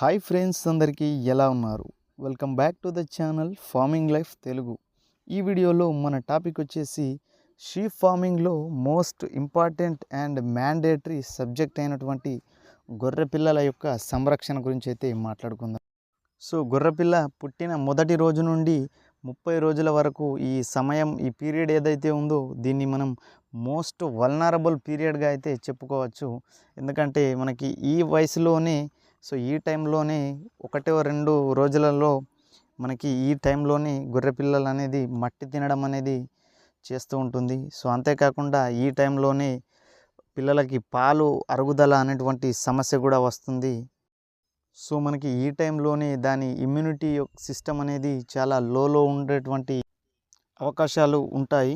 Hi friends అందరికీ ఎలా ఉన్నారు? Welcome back to the channel farming life Telugu. ఈ వీడియోలో మన టాపిక్ వచ్చేసి sheep ఫార్మింగ్లో most important and mandatory subject అయినటువంటి గొర్రె పిల్లల యొక్క సంరక్షణ గురించి అయితే మాట్లాడుకుందాం. సో గొర్రెపిల్ల పుట్టిన మొదటి రోజు నుండి ముప్పై రోజుల వరకు ఈ సమయం ఈ పీరియడ్ ఏదైతే ఉందో దీన్ని మనం మోస్ట్ వల్నరబుల్ పీరియడ్గా అయితే చెప్పుకోవచ్చు. ఎందుకంటే మనకి ఈ వయసులోనే సో ఈ టైంలోనే ఒకటో రెండు రోజులలో మనకి ఈ టైంలోనే గొర్రె పిల్లలు అనేది మట్టి తినడం అనేది చేస్తూ ఉంటుంది. సో అంతేకాకుండా ఈ టైంలోనే పిల్లలకి పాలు అరుగుదల అనేటువంటి సమస్య కూడా వస్తుంది. సో మనకి ఈ టైంలోనే దాని ఇమ్యూనిటీ సిస్టమ్ అనేది చాలా లోలో ఉండేటువంటి అవకాశాలు ఉంటాయి.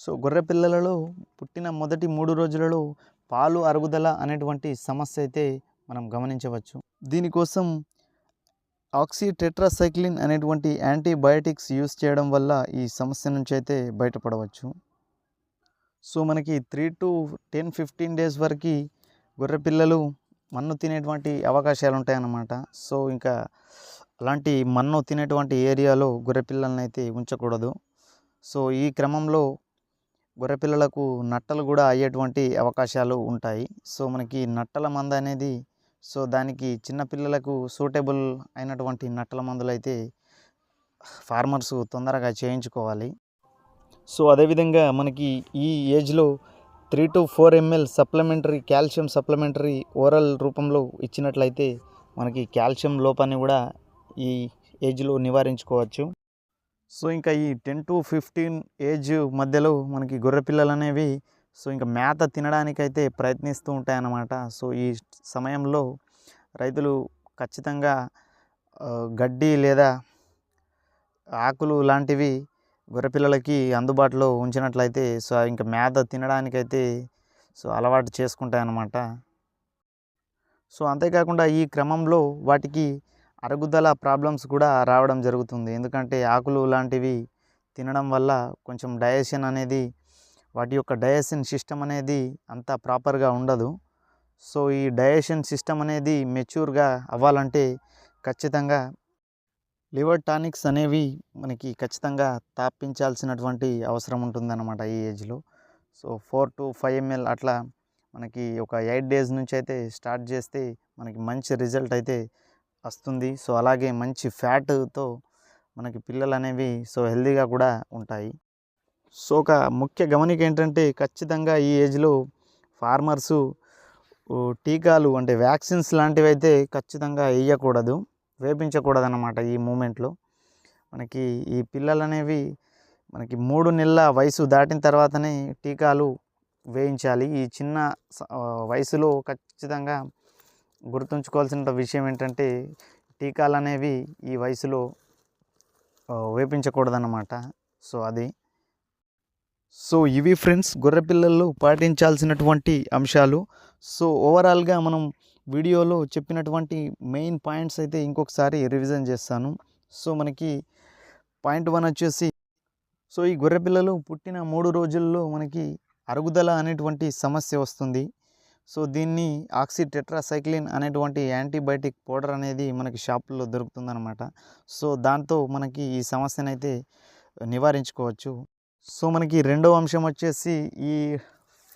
సో గొర్రె పిల్లలలో పుట్టిన మొదటి మూడు రోజులలో పాలు అరుగుదల అనేటువంటి సమస్య అయితే మనం గమనించవచ్చు. దీనికోసం ఆక్సిటెట్రాసైక్లిన్ అనేటువంటి యాంటీబయాటిక్స్ యూస్ చేయడం వల్ల ఈ సమస్య నుంచి అయితే బయటపడవచ్చు. సో మనకి three to ten fifteen days వరకు గొర్రె పిల్లలు మన్ను తినేటువంటి అవకాశాలు ఉంటాయన్నమాట. సో ఇంకా అలాంటి మన్ను తినేటువంటి ఏరియాలో గొర్రె పిల్లల్ని అయితే ఉంచకూడదు. సో ఈ క్రమంలో గొర్రె పిల్లలకు నట్టలు కూడా అయ్యేటువంటి అవకాశాలు ఉంటాయి. సో మనకి నట్టల మంద అనేది సో దానికి చిన్నపిల్లలకు సూటబుల్ అయినటువంటి నట్టల మందులు అయితే ఫార్మర్స్ తొందరగా చేయించుకోవాలి. సో అదేవిధంగా మనకి ఈ ఏజ్లో three to four ML supplementary calcium supplementary oral రూపంలో ఇచ్చినట్లయితే మనకి కాల్షియం లోపాన్ని కూడా ఈ ఏజ్లో నివారించుకోవచ్చు. సో ఇంకా ఈ టెన్ టు ఫిఫ్టీన్ ఏజ్ మధ్యలో మనకి గొర్రె పిల్లలు అనేవి సో ఇంకా మేత తినడానికైతే ప్రయత్నిస్తూ ఉంటాయన్నమాట. సో ఈ సమయంలో రైతులు ఖచ్చితంగా గడ్డి లేదా ఆకులు లాంటివి గొర్రెపిల్లలకి అందుబాటులో ఉంచినట్లయితే సో ఇంకా మేత తినడానికైతే సో అలవాటు చేసుకుంటాయన్నమాట. సో అంతేకాకుండా ఈ క్రమంలో వాటికి అరుగుదల ప్రాబ్లమ్స్ కూడా రావడం జరుగుతుంది. ఎందుకంటే ఆకులు లాంటివి తినడం వల్ల కొంచెం డైజెషన్ అనేది వాటి యొక్క డయేషన్ సిస్టమ్ అనేది అంత ప్రాపర్గా ఉండదు. సో ఈ డయేషన్ సిస్టమ్ అనేది మెచ్యూర్గా అవ్వాలంటే ఖచ్చితంగా లివర్ టానిక్స్ అనేవి మనకి ఖచ్చితంగా తాపించాల్సినటువంటి అవసరం ఉంటుందన్నమాట ఈ ఏజ్లో. So four to five ML అట్లా మనకి ఒక ఎయిట్ డేస్ నుంచి అయితే స్టార్ట్ చేస్తే మనకి మంచి రిజల్ట్ అయితే వస్తుంది. సో అలాగే మంచి ఫ్యాట్తో మనకి పిల్లలు అనేవి సో హెల్దీగా కూడా ఉంటాయి. సో ఒక ముఖ్య గమనిక ఏంటంటే ఖచ్చితంగా ఈ ఏజ్లో ఫార్మర్సు టీకాలు అంటే వ్యాక్సిన్స్ లాంటివి అయితే ఖచ్చితంగా వేయకూడదు వేపించకూడదు అన్నమాట ఈ మూమెంట్లో. మనకి ఈ పిల్లలు అనేవి మనకి మూడు నెలల వయసు దాటిన తర్వాతనే టీకాలు వేయించాలి. ఈ చిన్న స- వయసులో ఖచ్చితంగా గుర్తుంచుకోవాల్సిన విషయం ఏంటంటే టీకాలు అనేవి ఈ వయసులో వేపించకూడదన్నమాట. సో అది సో ఇవి ఫ్రెండ్స్ గొర్రె పిల్లల్లో పాటించాల్సినటువంటి అంశాలు. సో ఓవరాల్గా మనం వీడియోలో చెప్పినటువంటి మెయిన్ పాయింట్స్ అయితే ఇంకొకసారి రివిజన్ చేస్తాను. సో మనకి పాయింట్ వన్ వచ్చేసి సో ఈ గొర్రె పిల్లలు పుట్టిన మూడు రోజుల్లో మనకి అరుగుదల అనేటువంటి సమస్య వస్తుంది. సో దీన్ని ఆక్సిటెట్రాసైక్లిన్ అనేటువంటి యాంటీబయాటిక్ పౌడర్ అనేది మనకి షాపుల్లో దొరుకుతుందన్నమాట. సో దాంతో మనకి ఈ సమస్యనైతే నివారించుకోవచ్చు. సో మనకి రెండవ అంశం వచ్చేసి ఈ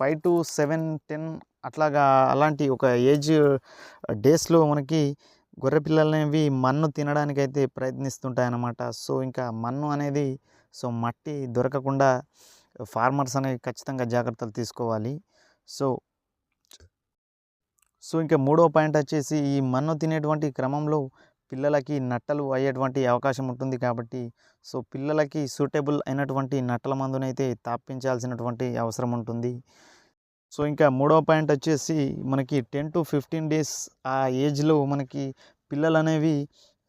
ఫైవ్ టు సెవెన్ టెన్ అట్లాగా అలాంటి ఒక ఏజ్ డేస్లో మనకి గొర్రె పిల్లలనేవి మన్ను తినడానికి అయితే ప్రయత్నిస్తుంటాయి అన్నమాట సో ఇంకా మన్ను అనేది సో మట్టి దొరకకుండా ఫార్మర్స్ అనేవి ఖచ్చితంగా జాగ్రత్తలు తీసుకోవాలి. సో సో ఇంకా మూడో పాయింట్ వచ్చేసి ఈ మన్ను తినేటువంటి క్రమంలో పిల్లలకి నట్టలు అయ్యేటువంటి అవకాశం ఉంటుంది కాబట్టి సో పిల్లలకి సూటబుల్ అయినటువంటి నట్టల మందునైతే తాపించాల్సినటువంటి అవసరం ఉంటుంది. సో ఇంకా మూడవ పాయింట్ వచ్చేసి మనకి టెన్ టు ఫిఫ్టీన్ డేస్ ఆ ఏజ్లో మనకి పిల్లలు అనేవి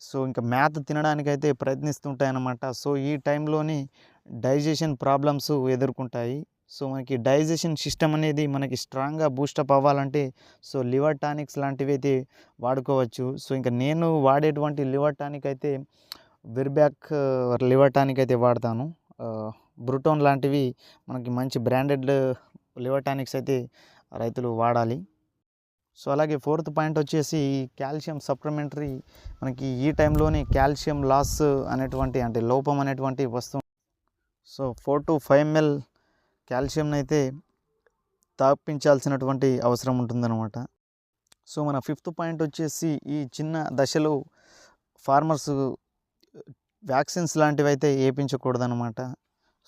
సో ఇంకా మ్యాత్ తినడానికైతే ప్రయత్నిస్తుంటాయి అన్నమాట సో ఈ టైంలోని డైజెషన్ ప్రాబ్లమ్స్ ఎదుర్కొంటాయి. సో మనకి డైజెషన్ సిస్టమ్ అనేది మనకి స్ట్రాంగ్గా బూస్టప్ అవ్వాలంటే సో లివర్ టానిక్స్ లాంటివి అయితే వాడుకోవచ్చు. సో ఇంకా నేను వాడేటువంటి లివర్ టానిక్ అయితే విర్బ్యాక్ లివర్ టానిక్ అయితే వాడతాను. బ్రూటోన్ లాంటివి మనకి మంచి బ్రాండెడ్ లివర్ టానిక్స్ అయితే రైతులు వాడాలి. సో అలాగే ఫోర్త్ పాయింట్ వచ్చేసి కాల్షియం సప్లిమెంటరీ మనకి ఈ టైంలోనే కాల్షియం లాస్ అనేటువంటి అంటే లోపం అనేటువంటి వస్తు so four to five ML కాల్షియంని అయితే తాపించాల్సినటువంటి అవసరం ఉంటుందన్నమాట. సో మన ఫిఫ్త్ పాయింట్ వచ్చేసి ఈ చిన్న దశలో ఫార్మర్స్ వ్యాక్సిన్స్ లాంటివి అయితే వేయించకూడదనమాట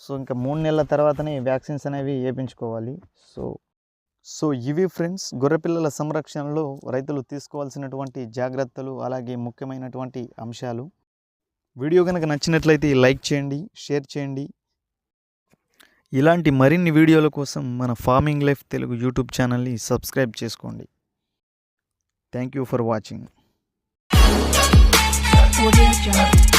సో ఇంకా మూడు నెలల తర్వాతనే వ్యాక్సిన్స్ అనేవి వేయించుకోవాలి సో సో ఇవి ఫ్రెండ్స్ గొర్రెపిల్లల సంరక్షణలో రైతులు తీసుకోవాల్సినటువంటి జాగ్రత్తలు అలాగే ముఖ్యమైనటువంటి అంశాలు. వీడియో కనుక నచ్చినట్లయితే లైక్ చేయండి షేర్ చేయండి. ఇలాంటి మరిన్ని వీడియోల కోసం మన ఫార్మింగ్ లైఫ్ తెలుగు యూట్యూబ్ ఛానల్ని సబ్స్క్రైబ్ చేసుకోండి. Thank you for watching Audio